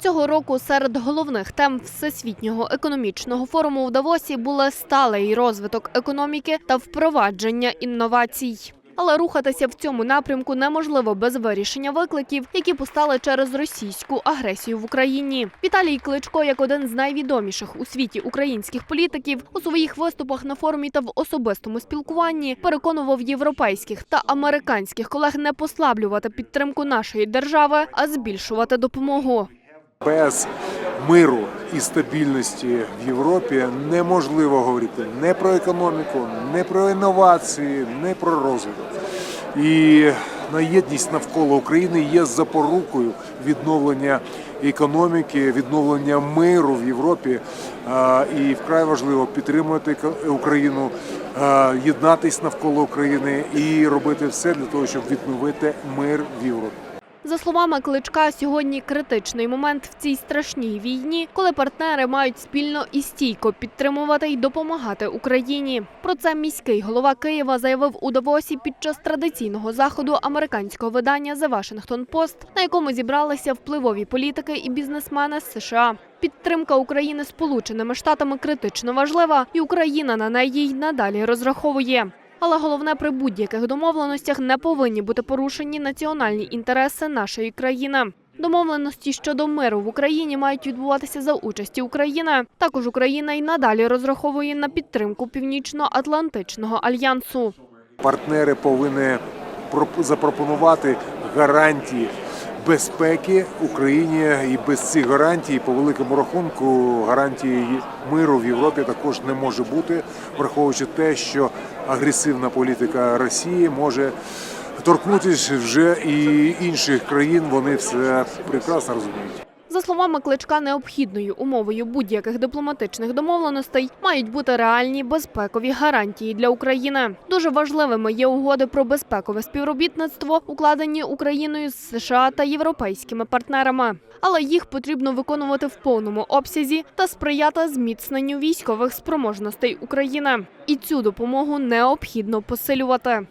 Цього року серед головних тем Всесвітнього економічного форуму в Давосі були сталий розвиток економіки та впровадження інновацій. Але рухатися в цьому напрямку неможливо без вирішення викликів, які постали через російську агресію в Україні. Віталій Кличко, як один з найвідоміших у світі українських політиків, у своїх виступах на форумі та в особистому спілкуванні переконував європейських та американських колег не послаблювати підтримку нашої держави, а збільшувати допомогу. Без миру і стабільності в Європі неможливо говорити не про економіку, не про інновації, не про розвиток. І на єдність навколо України є запорукою відновлення економіки, відновлення миру в Європі. І вкрай важливо підтримувати Україну, єднатись навколо України і робити все для того, щоб відновити мир в Європі. За словами Кличка, сьогодні критичний момент в цій страшній війні, коли партнери мають спільно і стійко підтримувати й допомагати Україні. Про це міський голова Києва заявив у Давосі під час традиційного заходу американського видання The Washington Post, на якому зібралися впливові політики і бізнесмени з США. Підтримка України Сполученими Штатами критично важлива, і Україна на неї й надалі розраховує. Але головне при будь-яких домовленостях не повинні бути порушені національні інтереси нашої країни. Домовленості щодо миру в Україні мають відбуватися за участі України. Також Україна й надалі розраховує на підтримку Північно-Атлантичного альянсу. партнери повинні проп- запропонувати гарантії безпеки Україні і без цих гарантій, по великому рахунку, гарантії миру в Європі також не може бути, враховуючи те, що агресивна політика Росії може торкнутися вже і інших країн. Вони все прекрасно розуміють. Словами Кличка, необхідною умовою будь-яких дипломатичних домовленостей мають бути реальні безпекові гарантії для України. Дуже важливими є угоди про безпекове співробітництво, укладені Україною з США та європейськими партнерами. Але їх потрібно виконувати в повному обсязі та сприяти зміцненню військових спроможностей України. І цю допомогу необхідно посилювати.